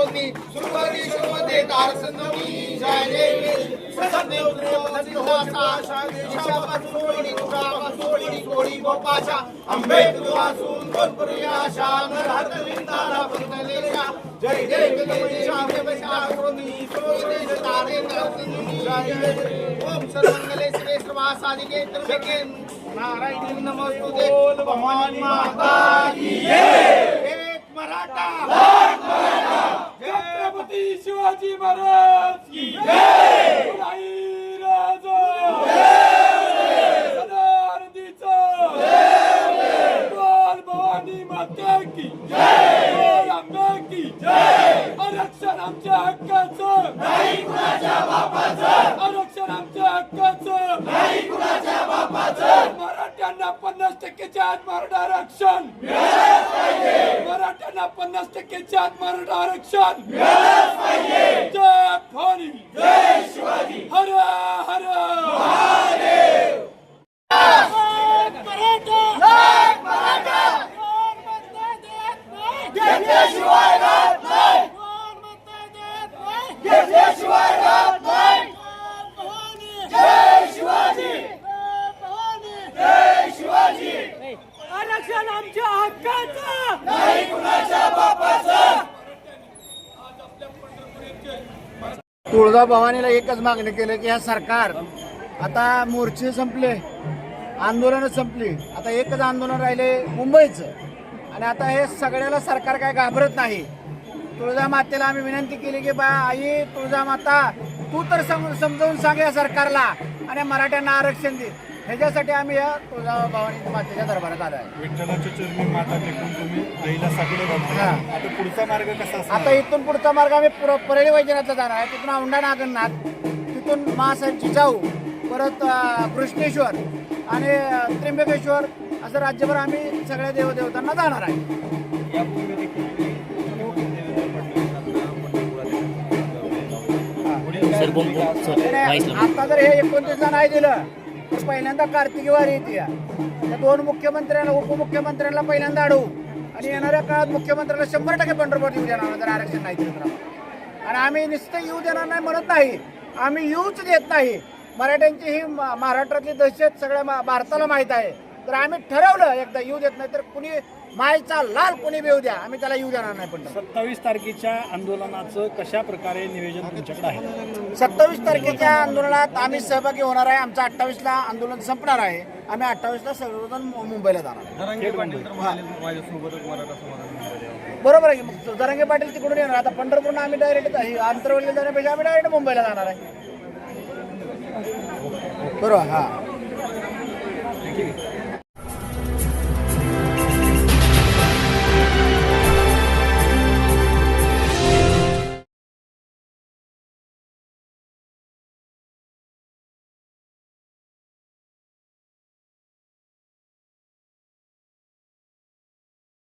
त्याच्याजुरोनी सुरवरी सुरवते car संजोगी जय हे ले प्रसन्न गोपाशा अंबे आशा नरहत विंदाला पंतलेल्या जय देव जय शांत बशास्रोनी सुरवते तारे तरसनी जय जय ओम सर्वमंगले शिवे सर्वासादिके त्र्यंबके नमस्तुते भवानी माता की जय एक मराठा छत्रपती शिवाजी महाराज की भवानी माता की आरक्षण आमच्या हक्काचं! नाही कुणाच्या बापाचं! आरक्षण आमच्या हक्काचं! नाही कुणाच्या बापाचं! मराठ्यांना पन्नास टक्केच्या आत मराठा आरक्षण! मराठ्यांना पन्नास टक्केच्या आत मराठा आरक्षण जय भवानी जय शिवाजी हर हर घेतल्याशिवाय राहत नाही घेतल्याशिवाय राहत नाही जय शिवाजी जय शिवाजी आरक्षण आमच्या हक्काचं नाही कुणाच्या बापाचं तुळजाभवानीला एकच मागणी केलं की ह्या सरकार आता मोर्चे संपले आंदोलनं संपली आता एकच आंदोलन राहिले मुंबईचं. आणि आता हे सगळ्याला सरकार काय घाबरत नाही. तुळजा मातेला आम्ही विनंती केली की बा आई तुळजा माता तू तर सम समजावून सांग या सरकारला. आणि मराठ्यांना आरक्षण दे. ह्याच्यासाठी आम्ही या तुळजा भवानी मातेच्या दरबारात आलो आहे. विठ्ठलाच्या चरणी माता टेकून तुम्ही आईला साकडे घालता हा. आता पुढचा मार्ग कसा आता असणार इथून पुढचा मार्ग आम्ही पुर- परळी वैजनाथला जाणार आहे. तिथून औंढा नागनाथ तिथून महासाहेब जिजाऊ परत अं, कृष्णेश्वर आणि अं, त्र्यंबकेश्वर असं राज्यभर आम्ही सगळ्या देवदेवतांना जाणार आहे. यापूर्वी देखील तुम्ही देवेंद्र फडणवीसांना आणि आता जर हे एकोणतीसला नाही दिलं तर पहिल्यांदा कार्तिकी वारी येते या. दोन मुख्यमंत्र्यांना उपमुख्यमंत्र्यांना पहिल्यांदा अडवू. आणि येणाऱ्या काळात मुख्यमंत्र्याला शंभर टक्के पंढरपूर येऊ देणार जर आरक्षण नाही दिलं तर आणि आम्ही नुसतं येऊ देणार नाही म्हणत नाही. आम्ही येऊच देत नाही. मराठ्यांची ही महाराष्ट्रातली दहशत सगळ्या भारताला माहीत आहे. तर आम्ही ठरवलं एकदा येऊ देत नाही तर कुणी मायचा लाल कुणी बी येऊ द्या आम्ही त्याला येऊ देणार नाही पण. सत्तावीस तारखेच्या आंदोलनाचं कशा प्रकारे नियोजन तुमच्याकडे आहे? सत्तावीस तारखेच्या आंदोलनात आम्ही सहभागी होणार आहे. आमचं अठ्ठावीसला आंदोलन संपणार आहे. आम्ही अठ्ठावीसला सर्वजण मु- मुंबईला जाणार आहे. बरोबर आहे की मग? जरांगे पाटील तिकडून येणार. आता पंढरपूर आम्ही डायरेक्ट आंतरवली जाण्यापेक्षा आम्ही डायरेक्ट मुंबईला जाणार आहे. बरोबर हा.